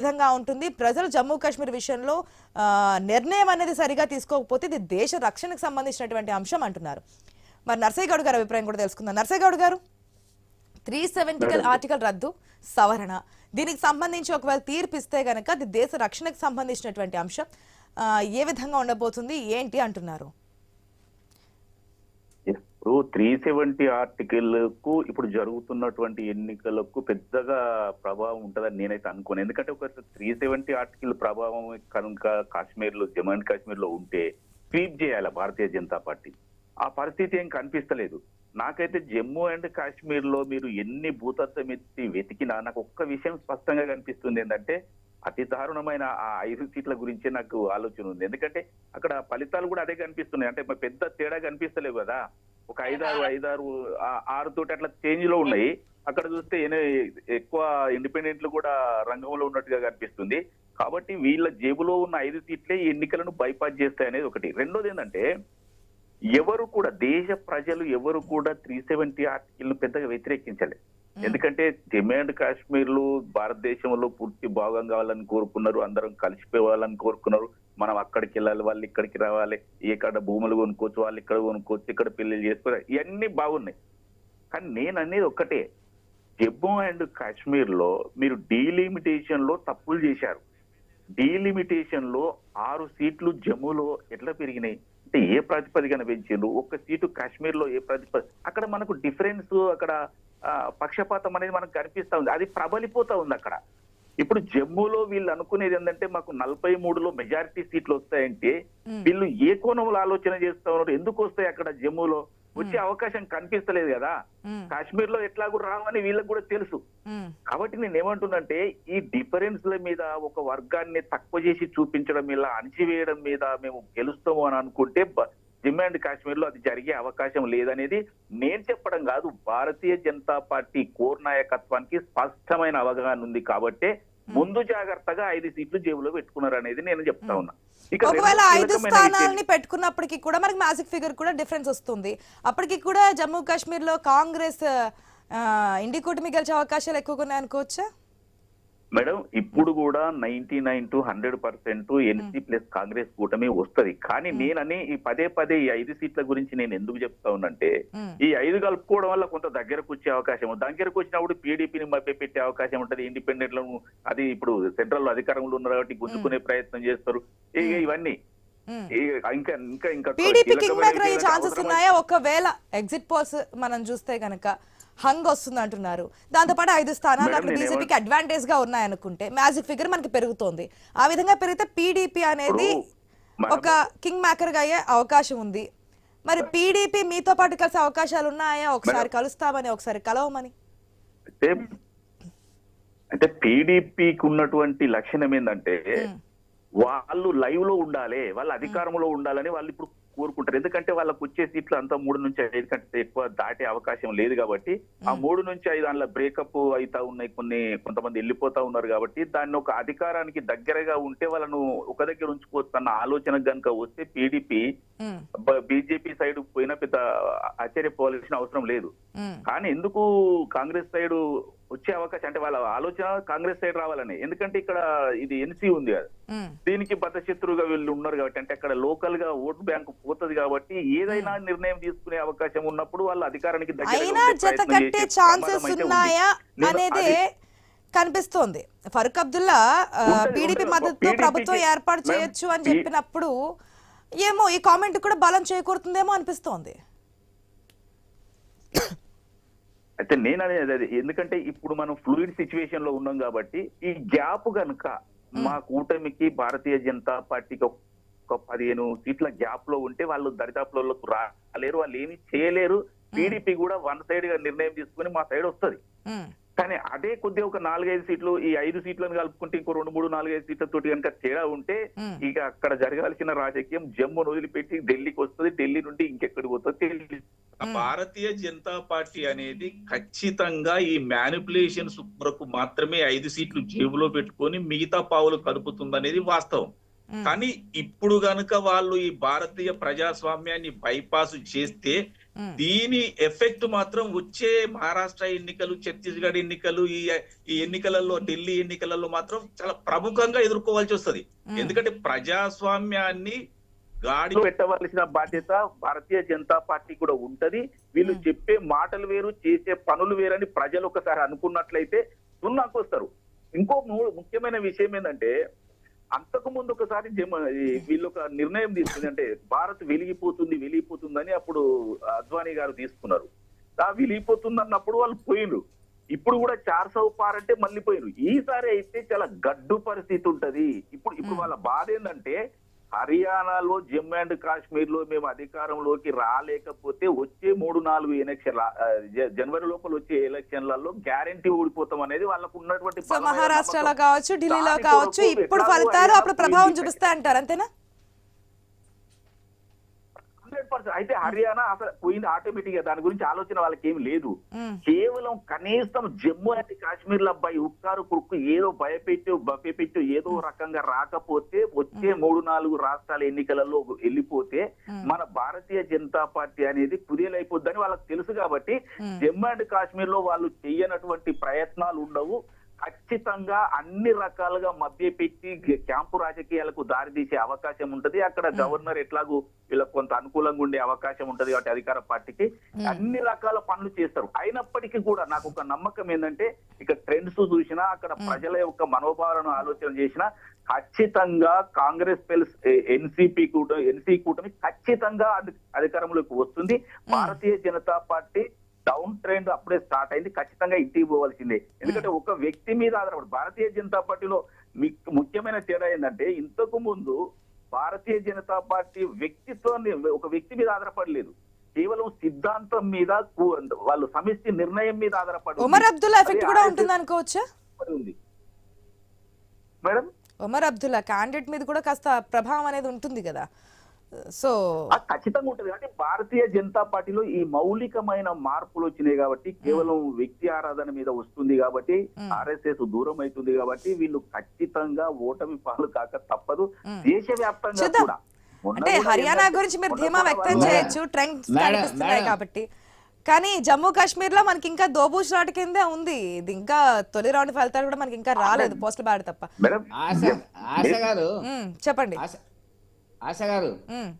విధంగా ఉంటుంది. ప్రజలు జమ్మూ కాశ్మీర్ విషయంలో నిర్ణయం అనేది సరిగా తీసుకోకపోతే ఇది దేశ రక్షణకు సంబంధించినటువంటి అంశం అంటున్నారు. మరి నర్సయ్య గౌడ్ గారి అభిప్రాయం కూడా తెలుసుకుందాం. నర్సయ్య గౌడ్ గారు త్రీ సెవెంటికల్ ఆర్టికల్ రద్దు సవరణ. దీనికి సంబంధించి ఒకవేళ తీర్పు ఇస్తే కనుక అది దేశ రక్షణకు సంబంధించినటువంటి అంశం. ఏ విధంగా ఉండబోతుంది ఏంటి అంటున్నారు? ఇప్పుడు త్రీ సెవెంటీ ఆర్టికల్కు ఇప్పుడు జరుగుతున్నటువంటి ఎన్నికలకు పెద్దగా ప్రభావం ఉంటుందని నేనైతే అనుకోను. ఎందుకంటే ఒక త్రీ సెవెంటీ ఆర్టికల్ ప్రభావం కనుక కాశ్మీర్లో జమ్మూ అండ్ కాశ్మీర్లో ఉంటే స్వీప్ చేయాలి భారతీయ జనతా పార్టీ. ఆ పరిస్థితి ఏం కనిపిస్తలేదు. నాకైతే జమ్మూ అండ్ కాశ్మీర్లో మీరు ఎన్ని భూతత్వం ఎత్తి వెతికినా నాకు ఒక్క విషయం స్పష్టంగా కనిపిస్తుంది ఏంటంటే అతి దారుణమైన ఆ ఐదు సీట్ల గురించి నాకు ఆలోచన ఉంది. ఎందుకంటే అక్కడ ఫలితాలు కూడా అదే కనిపిస్తున్నాయి. అంటే పెద్ద తేడా కనిపిస్తలేవు కదా. ఒక ఐదారు ఐదారు ఆరు తోటి అట్లా చేంజ్లో ఉన్నాయి. అక్కడ చూస్తే ఎక్కువ ఇండిపెండెంట్లు కూడా రంగంలో ఉన్నట్టుగా కనిపిస్తుంది. కాబట్టి వీళ్ళ జేబులో ఉన్న ఐదు సీట్లే ఈ ఎన్నికలను బైపాస్ చేస్తాయి అనేది ఒకటి. రెండోది ఏంటంటే ఎవరు కూడా దేశ ప్రజలు ఎవరు కూడా త్రీ సెవెంటీ ఆర్టికల్ పెద్దగా వ్యతిరేకించలే. ఎందుకంటే జమ్మూ అండ్ కాశ్మీర్లో భారతదేశంలో పూర్తి భాగం కావాలని కోరుకున్నారు అందరం కలిసిపోవాలని కోరుకున్నారు. మనం అక్కడికి వెళ్ళాలి వాళ్ళు ఇక్కడికి రావాలి ఇక్కడ భూములు కొనుక్కోవచ్చు వాళ్ళు ఇక్కడ కొనుక్కోవచ్చు ఇక్కడ పెళ్ళిళ్ళు చేసుకోవాలి ఇవన్నీ బాగున్నాయి. కానీ నేను అనేది ఒక్కటే. జమ్మూ అండ్ కాశ్మీర్లో మీరు డీలిమిటేషన్లో తప్పులు చేశారు. డీలిమిటేషన్లో ఆరు సీట్లు జమ్మూలో ఎట్లా పెరిగినాయి? అంటే ఏ ప్రాతిపదికన పెంచిండ్రు? ఒక్క సీటు కాశ్మీర్లో ఏ ప్రాతిపద అక్కడ మనకు డిఫరెన్స్ అక్కడ పక్షపాతం అనేది మనకు కనిపిస్తా ఉంది. అది ప్రబలిపోతా ఉంది అక్కడ. ఇప్పుడు జమ్మూలో వీళ్ళు అనుకునేది ఏంటంటే మాకు నలభై మూడులో మెజారిటీ సీట్లు వస్తాయంటే. వీళ్ళు ఏ కోణంలో ఆలోచన చేస్తా ఉన్నారు ఎందుకు వస్తాయి అక్కడ జమ్మూలో వచ్చే అవకాశం కనిపిస్తలేదు కదా. కాశ్మీర్లో ఎట్లాగూ రావని వీళ్ళకి కూడా తెలుసు. కాబట్టి నేను ఏమంటున్నంటే ఈ డిఫరెన్స్ల మీద ఒక వర్గాన్ని తక్కువ చేసి చూపించడం మీద అణచివేయడం మీద మేము గెలుస్తాము అని అనుకుంటే జమ్మూ అండ్ కాశ్మీర్లో అది జరిగే అవకాశం లేదనేది నేను చెప్పడం కాదు భారతీయ జనతా పార్టీ కోర్ నాయకత్వానికి స్పష్టమైన అవగాహన ఉంది కాబట్టే ముందు జాగ్రత్తగా ఐదు సీట్లు జేబులో పెట్టుకున్నారు అనేది నేను చెప్తా ఉన్నా. ఒకవేళ ఐదు స్థానాలని పెట్టుకున్నప్పటికీ కూడా మనకి మ్యాజిక్ ఫిగర్ కూడా డిఫరెన్స్ వస్తుంది. అప్పటికి కూడా జమ్మూ కాశ్మీర్లో కాంగ్రెస్ ఆ, ఇండి కూటమి గెలిచే అవకాశాలు ఎక్కువగా ఉన్నాయి అనుకోవచ్చా మేడం ఇప్పుడు కూడా ninety nine to hundred percent NC plus Congress కూటమి వస్తది. కానీ నేనని ఈ పదే పదే ఈ ఐదు సీట్ల గురించి నేను ఎందుకు చెప్తా ఉన్నంటే. ఈ ఐదు కలుపుకోవడం వల్ల కొంత దగ్గరకు వచ్చే అవకాశం దగ్గరకు వచ్చినప్పుడు పీడీపీని మభ్య పెట్టే అవకాశం ఉంటది. ఇండిపెండెంట్లను అది ఇప్పుడు సెంట్రల్లో అధికారంలో ఉన్నారు కాబట్టి గుంజుకునే ప్రయత్నం చేస్తారు. ఇవన్నీ. ఇంకా ఇంకా ఇంకా ఛాన్సెస్? ఉన్నాయా? ఒకవేళ ఎగ్జిట్ పోల్స్ మనం చూస్తే గనక హంగ్ వస్తుంది అంటున్నారు. దాంతోపాటు ఐదు స్థానాలు అక్కడ బీజేపీకి అడ్వాంటేజ్గా ఉన్నాయనుకుంటే మ్యాజిక్ ఫిగర్ మనకి పెరుగుతోంది. ఆ విధంగా పెరిగితే పీడీపీ అనేది ఒక కింగ్ మేకర్గా అయ్యే అవకాశం ఉంది. మరి పీడీపీ మీతో పాటు కలిసే అవకాశాలు ఉన్నాయా? ఒకసారి కలుస్తామని ఒకసారి కలవమని. అంటే పీడీపీకి ఉన్నటువంటి లక్షణం ఏంటంటే. వాళ్ళు లైవ్లో ఉండాలి వాళ్ళు అధికారంలో ఉండాలని వాళ్ళు ఇప్పుడు కోరుకుంటారు ఎందుకంటే వాళ్ళకు వచ్చే సీట్లు అంతా మూడు నుంచి ఐదు కంటే ఎక్కువ దాటే అవకాశం లేదు కాబట్టి ఆ మూడు నుంచి ఐదు దానిలో బ్రేకప్ అవుతా ఉన్నాయి కొన్ని కొంతమంది వెళ్ళిపోతా ఉన్నారు కాబట్టి దాన్ని ఒక అధికారానికి దగ్గరగా ఉంటే వాళ్ళను ఒక దగ్గర ఉంచుకోవచ్చు అన్న ఆలోచన కనుక వస్తే పీడీపీ. బీజేపీ సైడ్ పోయినా పెద్ద ఆశ్చర్యపోవాల్సిన అవసరం లేదు. కానీ ఎందుకు కాంగ్రెస్ సైడ్ వచ్చే అవకాశం అంటే వాళ్ళ ఆలోచన కాంగ్రెస్ సైడ్ రావాలని. ఎందుకంటే ఇక్కడ ఇది ఎన్సీ ఉంది కదా మ్మ్. దీనికి బద్దశత్రువుగా వీళ్ళు ఉన్నారు కాబట్టి అంటే అక్కడ లోకల్గా ఓటు బ్యాంకు పోతది కాబట్టి ఏదైనా నిర్ణయం తీసుకునే అవకాశం ఉన్నప్పుడు వాళ్ళు అధికారానికి అది- కనిపిస్తోంది. ఫరూక్ అబ్దుల్లా పీడీపీ కి ప్రభుత్వం ఏర్పాటు చేయొచ్చు అని చెప్పినప్పుడు ఏమో ఈ కామెంట్ కూడా బలం చేకూరుతుందేమో అనిపిస్తోంది. అయితే నేను అనేది అది. ఎందుకంటే ఇప్పుడు మనం ఫ్లూయిడ్ సిచ్యువేషన్లో ఉన్నాం కాబట్టి ఈ గ్యాప్ గనుక మా కూటమికి భారతీయ జనతా పార్టీకి ఒక పదిహేను సీట్ల గ్యాప్లో ఉంటే వాళ్ళు దరిదాపులకు రాలేరు వాళ్ళు ఏమి చేయలేరు. టీడీపీ కూడా వన్ సైడ్గా నిర్ణయం తీసుకుని మా సైడ్ వస్తది. కానీ అదే కొద్దిగా ఒక నాలుగైదు సీట్లు ఈ ఐదు సీట్లను కలుపుకుంటే ఇంకో రెండు మూడు నాలుగైదు సీట్లతోటి కనుక తేడా ఉంటే. ఇక అక్కడ జరగాల్సిన రాజకీయం జమ్మును వదిలిపెట్టి ఢిల్లీకి వస్తుంది ఢిల్లీ నుండి ఇంకెక్కడికి ఆ భారతీయ జనతా పార్టీ అనేది ఖచ్చితంగా ఈ మ్యానిపులేషన్స్ కొరకు మాత్రమే ఐదు సీట్లు జేబులో పెట్టుకొని మిగతా పావులు కదుపుతుందనేది వాస్తవం. కానీ ఇప్పుడు గనుక వాళ్ళు ఈ భారతీయ ప్రజాస్వామ్యాన్ని బైపాస్ చేస్తే దీని ఎఫెక్ట్ మాత్రం వచ్చే మహారాష్ట్ర ఎన్నికలు ఛత్తీస్గఢ్ ఎన్నికలు ఈ ఈ ఎన్నికలలో ఢిల్లీ ఎన్నికలలో మాత్రం చాలా ప్రముఖంగా ఎదుర్కోవాల్సి వస్తది. ఎందుకంటే ప్రజాస్వామ్యాన్ని గాడి పెట్టవలసిన బాధ్యత భారతీయ జనతా పార్టీ కూడా ఉంటది. వీళ్ళు చెప్పే మాటలు వేరు చేసే పనులు వేరని ప్రజలు ఒకసారి అనుకున్నట్లయితే సున్నాకు వస్తారు ఇంకో ముఖ్యమైన విషయం ఏంటంటే అంతకు ముందు ఒకసారి వీళ్ళు ఒక నిర్ణయం తీసుకుంది. అంటే భారత్ వెలిగిపోతుంది వెలిగిపోతుందని అప్పుడు అద్వానీ గారు తీసుకున్నారు. ఆ వెలిగిపోతుంది అన్నప్పుడు వాళ్ళు పోయినరు. ఇప్పుడు కూడా చార్ పార్ అంటే మళ్ళీ పోయినరు. ఈసారి అయితే చాలా గడ్డు పరిస్థితి ఉంటది. ఇప్పుడు ఇప్పుడు వాళ్ళ బాధ ఏంటంటే హర్యానాలో జమ్మూ అండ్ కాశ్మీర్లో మేము అధికారంలోకి రాలేకపోతే వచ్చే మూడు నాలుగు ఎలక్షన్ జనవరి లోపల వచ్చే ఎలక్షన్లలో గ్యారంటీ ఓడిపోతాం అనేది వాళ్ళకు ఉన్నటువంటి మహారాష్ట్రలో. కావచ్చు ఢిల్లీలో కావచ్చు ఇప్పుడు ఫలితాలు అప్పుడు ప్రభావం పోయింది. చూపిస్తాయి అంటారు అంతేనా 100% అయితే హర్యానా అసలు పోయింది ఆటోమేటిక్గా. దాని గురించి ఆలోచన వాళ్ళకి ఏం లేదు. కేవలం కనీసం జమ్మూ అండ్ కాశ్మీర్లో అబ్బాయి ఉక్కారు కురుక్కు ఏదో భయపెట్టు బఫెపెట్టు ఏదో రకంగా రాకపోతే వచ్చే మూడు నాలుగు రాష్ట్రాల ఎన్నికలలో వెళ్ళిపోతే మన భారతీయ జనతా పార్టీ అనేది కుదేలైపోద్దని వాళ్ళకి తెలుసు కాబట్టి జమ్మూ అండ్ కాశ్మీర్లో వాళ్ళు చెయ్యనటువంటి ప్రయత్నాలు ఉండవు. ఖచ్చితంగా అన్ని రకాలుగా మభ్యపెట్టి క్యాంపు రాజకీయాలకు దారితీసే అవకాశం ఉంటది. అక్కడ గవర్నర్ ఎట్లాగూ వీళ్ళకి కొంత అనుకూలంగా ఉండే అవకాశం ఉంటది కాబట్టి అధికార పార్టీకి. అన్ని రకాల పనులు చేస్తారు. అయినప్పటికీ కూడా నాకు ఒక నమ్మకం ఏంటంటే ఇక ట్రెండ్స్ చూసినా అక్కడ ప్రజల యొక్క మనోభావాలను ఆలోచన చేసినా ఖచ్చితంగా కాంగ్రెస్ ప్లస్ ఎన్సిపి కూటమి ఎన్సీ కూటమి ఖచ్చితంగా అధి- అధికారంలోకి వస్తుంది. భారతీయ జనతా పార్టీ ట్రెండ్ అప్పుడే స్టార్ట్ అయింది. ఖచ్చితంగా ఇంటికి పోవాల్సిందే. ఎందుకంటే ఒక వ్యక్తి మీద ఆధారపడి భారతీయ జనతా పార్టీలో ముఖ్యమైన తేడా ఏంటంటే ఇంతకు ముందు భారతీయ జనతా పార్టీ వ్యక్తిత్వాన్ని ఒక వ్యక్తి మీద ఆధారపడలేదు. కేవలం సిద్ధాంతం మీద వాళ్ళు సమిష్టి నిర్ణయం మీద ఆధారపడి. ఉమర్ అబ్దుల్లా ఎఫెక్ట్ కూడా ఉంటుంది అనుకోవచ్చా? ఉంది. మేడం? ఉమర్ అబ్దుల్లా క్యాండిడేట్ మీద కూడా కాస్త ప్రభావం అనేది ఉంటుంది కదా. సో ఖచ్చితంగా ఉంటుంది. కానీ భారతీయ జనతా పార్టీలో ఈ మౌలికమైన మార్పులు వచ్చినాయి కాబట్టి కేవలం వ్యక్తి ఆరాధన మీద వస్తుంది కాబట్టి ఆర్ఎస్ఎస్ దూరం అవుతుంది కాబట్టి వీళ్ళు ఖచ్చితంగా ఓటమి పాలు కాక తప్పదు. దేశవ్యాప్తంగా. కూడా. అంటే హర్యానా గురించి మీరు ధీమా వ్యక్తం చేయొచ్చు. ట్రెండ్స్ కనిపిస్తున్నాయి. కాబట్టి. కానీ జమ్మూ కాశ్మీర్లో మనకి ఇంకా దోబూస్ రాట్ కిందే ఉంది. ఇది ఇంకా తొలి రౌండ్ ఫలితాలు కూడా మనకి ఇంకా రాలేదు. పోస్టల్ బ్యాలెట్ తప్ప. మేడం ఆశ ఆశ గారు మ్మ్, చెప్పండి. ఆశ ఆశ గారు మ్మ్.